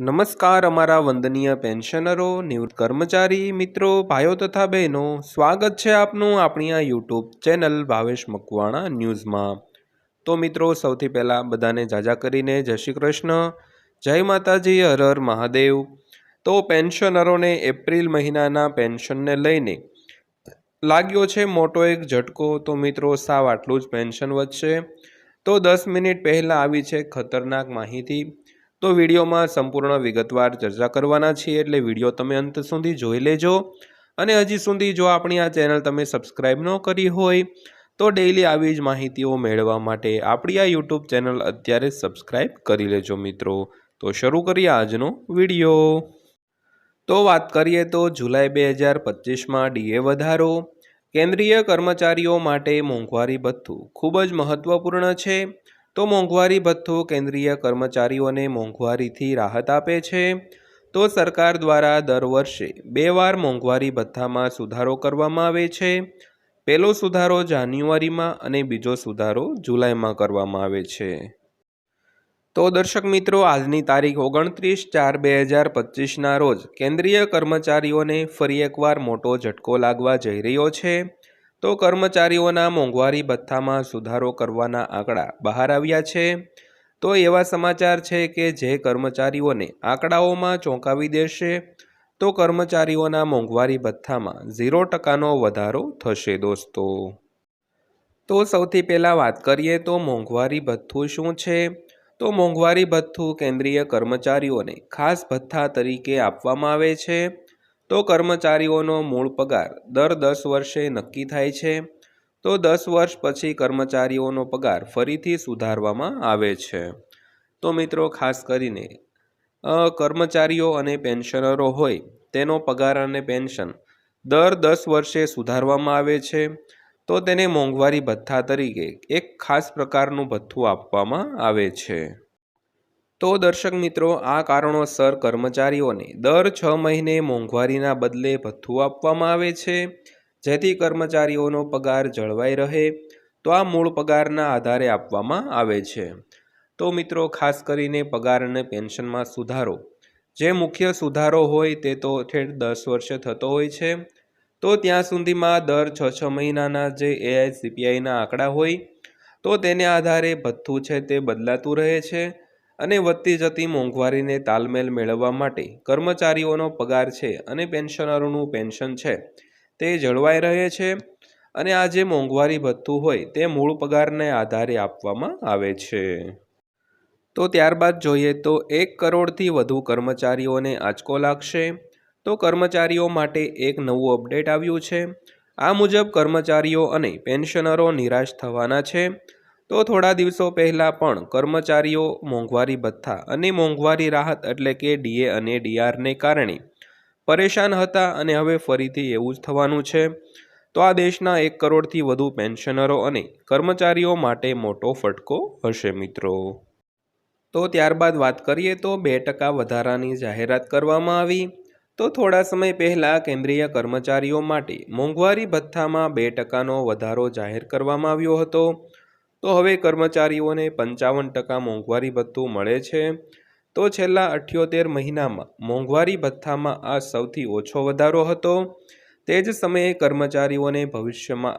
નમસ્કાર અમારા વંદનીય પેન્શનરો, નિવૃત્ત કર્મચારી મિત્રો, ભાઈઓ તથા બહેનો, સ્વાગત છે આપનું આપણી આ યુટ્યુબ ચેનલ ભાવેશ મકવાણા ન્યૂઝમાં. તો મિત્રો, સૌથી પહેલાં બધાને જાજા કરીને જય શ્રી કૃષ્ણ, જય માતાજી, હર હર મહાદેવ. તો પેન્શનરોને એપ્રિલ મહિનાના પેન્શનને લઈને લાગ્યો છે મોટો એક ઝટકો. તો મિત્રો, સાવ આટલું જ પેન્શન વધશે. તો દસ મિનિટ પહેલાં આવી છે ખતરનાક માહિતી. તો વિડીયોમાં સંપૂર્ણ વિગતવાર ચર્ચા કરવાના છીએ, એટલે વીડિયો તમે અંત સુધી જોઈ લેજો. અને હજી સુધી જો આપણી આ ચેનલ તમે સબસ્ક્રાઈબ ન કરી હોય, તો ડેઈલી આવી જ માહિતીઓ મેળવવા માટે આપણી આ યુટ્યુબ ચેનલ અત્યારે સબસ્ક્રાઈબ કરી લેજો મિત્રો. તો શરૂ કરીએ આજનો વીડિયો. તો વાત કરીએ તો જુલાઈ બે હજાર પચીસમાં ડીએ વધારો. કેન્દ્રીય કર્મચારીઓ માટે મોંઘવારી ભથ્થું ખૂબ જ મહત્ત્વપૂર્ણ છે. તો મોંઘવારી ભથ્થું કેન્દ્રીય કર્મચારીઓને મોંઘવારીથી રાહત આપે છે. તો સરકાર દ્વારા દર વર્ષે બે વાર મોંઘવારી ભથ્થામાં સુધારો કરવામાં આવે છે. પહેલો સુધારો જાન્યુઆરીમાં અને બીજો સુધારો જુલાઈમાં કરવામાં આવે છે. તો દર્શક મિત્રો, આજની તારીખ ઓગણત્રીસ ચાર બે હજાર પચીસના રોજ કેન્દ્રીય કર્મચારીઓને ફરી એકવાર મોટો ઝટકો લાગવા જઈ રહ્યો છે. તો કર્મચારીઓના મોંઘવારી ભથ્થામાં સુધારો કરવાના આંકડા બહાર આવ્યા છે. તો એવા સમાચાર છે કે જે કર્મચારીઓને આંકડાઓમાં ચોંકાવી દેશે, તો કર્મચારીઓના મોંઘવારી ભથ્થામાં ઝીરો ટકાનો વધારો થશે દોસ્તો. તો સૌથી પહેલાં વાત કરીએ તો મોંઘવારી ભથ્થું શું છે? તો મોંઘવારી ભથ્થું કેન્દ્રીય કર્મચારીઓને ખાસ ભથ્થા તરીકે આપવામાં આવે છે. તો કર્મચારીઓનો મૂળ પગાર દર દસ વર્ષે નક્કી થાય છે. તો દસ વર્ષ પછી કર્મચારીઓનો પગાર ફરીથી સુધારવામાં આવે છે. તો મિત્રો, ખાસ કરીને કર્મચારીઓ અને પેન્શનરો હોય, તેનો પગાર અને પેન્શન દર દસ વર્ષે સુધારવામાં આવે છે. તો તેને મોંઘવારી ભથ્થા તરીકે એક ખાસ પ્રકારનું ભથ્થું આપવામાં આવે છે. તો દર્શક મિત્રો, આ કારણોસર કર્મચારીઓને દર છ મહિને મોંઘવારીના બદલે ભથ્થું આપવામાં આવે છે. જેથી કર્મચારીઓનો પગાર જળવાઈ રહે, તો આ મૂળ પગારના આધારે આપવામાં આવે છે. તો મિત્રો, ખાસ કરીને પગાર અને પેન્શનમાં સુધારો. જે મુખ્ય સુધારો હોય તે તો ઠેઠ દસ વર્ષે થતો હોય છે. તો ત્યાં સુધીમાં દર છ છ મહિનાના જે એઆઈસીપીઆઈના આંકડા હોય, તો તેને આધારે ભથ્થું છે તે બદલાતું રહે છે. અને વધતી જતી મોંઘવારીને તાલમેલ મેળવવા માટે કર્મચારીઓનો પગાર છે અને પેન્શનરોનું પેન્શન છે. તે જળવાઈ રહે છે અને આ જે મોંઘવારી ભથ્થું હોય તે મૂળ પગારને આધારે આપવામાં આવે છે. તો ત્યારબાદ જોઈએ તો એક કરોડથી વધુ કર્મચારીઓને આંચકો લાગશે. તો કર્મચારીઓ માટે એક નવું અપડેટ આવ્યું છે. આ મુજબ કર્મચારીઓ અને પેન્શનરો નિરાશ થવાના છે. તો થોડા દિવસો પહેલાં પણ કર્મચારીઓ મોંઘવારી ભથ્થા અને મોંઘવારી રાહત એટલે કે ડીએ અને ડીઆરને કારણે પરેશાન હતા અને હવે ફરીથી એવું જ થવાનું છે. તો આ દેશના એક કરોડથી વધુ પેન્શનરો અને કર્મચારીઓ માટે મોટો ફટકો હશે મિત્રો. તો ત્યારબાદ વાત કરીએ તો બે ટકા વધારાની જાહેરાત કરવામાં આવી. તો થોડા સમય પહેલાં કેન્દ્રીય કર્મચારીઓ માટે મોંઘવારી ભથ્થામાં બે ટકાનો વધારો જાહેર કરવામાં આવ્યો હતો. તો હવે કર્મચારીઓને પંચાવન ટકા મોંઘવારી ભથ્થું મળે છે. તો છેલ્લા અઠ્યોતેર મહિનામાં મોંઘવારી ભથ્થામાં આ સૌથી ઓછો વધારો હતો. તે જ સમયે કર્મચારીઓને ભવિષ્યમાં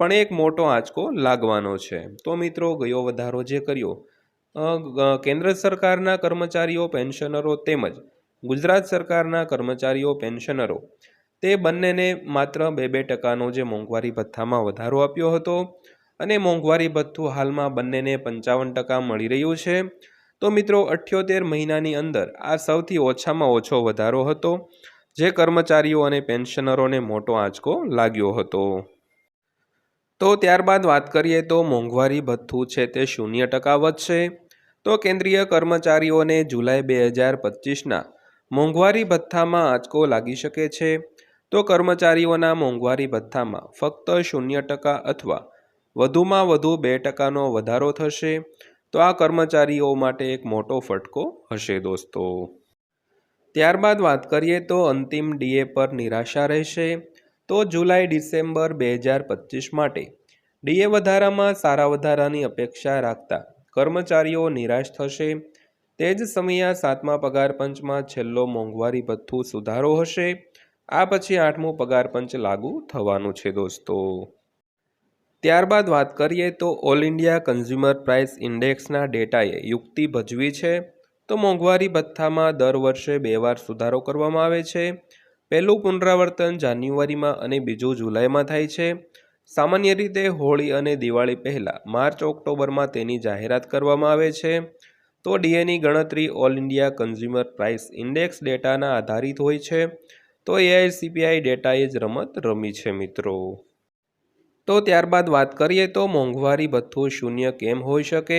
પણ એક મોટો આંચકો લાગવાનો છે. તો મિત્રો, ગયો વધારો જે કર્યો કેન્દ્ર સરકારના કર્મચારીઓ, પેન્શનરો તેમજ ગુજરાત સરકારના કર્મચારીઓ, પેન્શનરો તે બંનેને માત્ર બે બે ટકાનો જે મોંઘવારી ભથ્થામાં વધારો આપ્યો હતો. અને મોંઘવારી ભથ્થું હાલમાં બંનેને પંચાવન ટકા મળી રહ્યું છે. તો મિત્રો, અઠ્યોતેર મહિનાની અંદર આ સૌથી ઓછામાં ઓછો વધારો હતો, જે કર્મચારીઓ અને પેન્શનરોને મોટો આંચકો લાગ્યો હતો. તો ત્યારબાદ વાત કરીએ તો મોંઘવારી ભથ્થું છે તે શૂન્ય ટકા વધશે. તો કેન્દ્રીય કર્મચારીઓને જુલાઈ બે હજાર પચીસના મોંઘવારી ભથ્થામાં આંચકો લાગી શકે છે. તો કર્મચારીઓના મોંઘવારી ભથ્થામાં ફક્ત શૂન્ય ટકા અથવા વધુમાં વધુ બે ટકાનો વધારો થશે. તો આ કર્મચારીઓ માટે એક મોટો ફટકો હશે દોસ્તો. ત્યારબાદ વાત કરીએ તો અંતિમ ડીએ પર નિરાશા રહેશે. તો જુલાઈ, ડિસેમ્બર બે હજાર પચીસ માટે ડીએ વધારામાં સારા વધારાની અપેક્ષા રાખતા કર્મચારીઓ નિરાશ થશે. તે જ સમયે સાતમા પગાર પંચમાં છેલ્લો મોંઘવારી ભથ્થું સુધારો હશે. આ પછી આઠમું પગાર પંચ લાગુ થવાનું છે દોસ્તો. ત્યારબાદ વાત કરીએ તો ઓલ ઇન્ડિયા કન્ઝ્યુમર પ્રાઇસ ઇન્ડેક્સના ડેટાએ યુક્તિ ભજવી છે. તો મોંઘવારી ભથ્થામાં દર વર્ષે બે વાર સુધારો કરવામાં આવે છે. પહેલું પુનરાવર્તન જાન્યુઆરીમાં અને બીજું જુલાઈમાં થાય છે. સામાન્ય રીતે હોળી અને દિવાળી પહેલાં માર્ચ, ઓક્ટોબરમાં તેની જાહેરાત કરવામાં આવે છે. તો ડીએની ગણતરી all India consumer price index ડેટાના આધારિત હોય છે. તો એઆઈસીપીઆઈ ડેટાએ જ રમત રમી છે મિત્રો. તો ત્યારબાદ વાત કરીએ તો મોંઘવારી ભથ્થું શૂન્ય કેમ હોઈ શકે?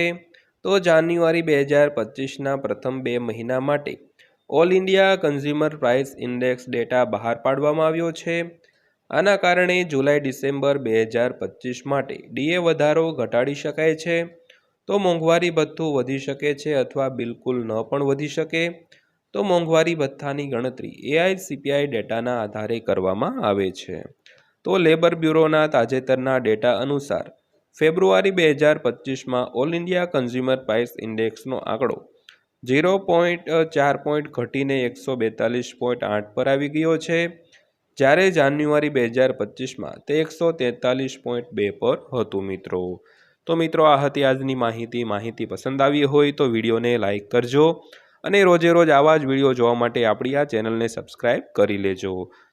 તો જાન્યુઆરી બે હજાર પચીસના પ્રથમ બે મહિના માટે all India consumer price index data બહાર પાડવામાં આવ્યો છે. આના કારણે જુલાઈ ડિસેમ્બર બે હજાર પચીસ માટે ડીએ વધારો ઘટાડી શકાય છે. તો મોંઘવારી ભથ્થું વધી શકે છે અથવા બિલકુલ ન પણ વધી શકે. તો મોંઘવારી ભથ્થાની ગણતરી એઆઈ સીપીઆઈ ડેટાના આધારે કરવામાં આવે છે. તો લેબર બ્યુરોના તાજેતરના ડેટા અનુસાર, ફેબ્રુઆરી બે હજાર પચીસમાં ઓલ ઇન્ડિયા કન્ઝ્યુમર પ્રાઇસ ઇન્ડેક્સનો આંકડો ઝીરો પોઈન્ટ ચાર પોઈન્ટ ઘટીને એકસો બેતાલીસ પોઈન્ટ આઠ પર આવી ગયો છે. જ્યારે જાન્યુઆરી બે હજાર પચીસમાં તે એકસો તેતાલીસ પોઈન્ટ બે પર હતું મિત્રો. તો મિત્રો, આ હતી આજની માહિતી. માહિતી પસંદ આવી હોય તો વિડીયોને લાઇક કરજો અને રોજે રોજ આવા જ વીડિયો જોવા માટે આપણી આ ચેનલને સબસ્ક્રાઈબ કરી લેજો.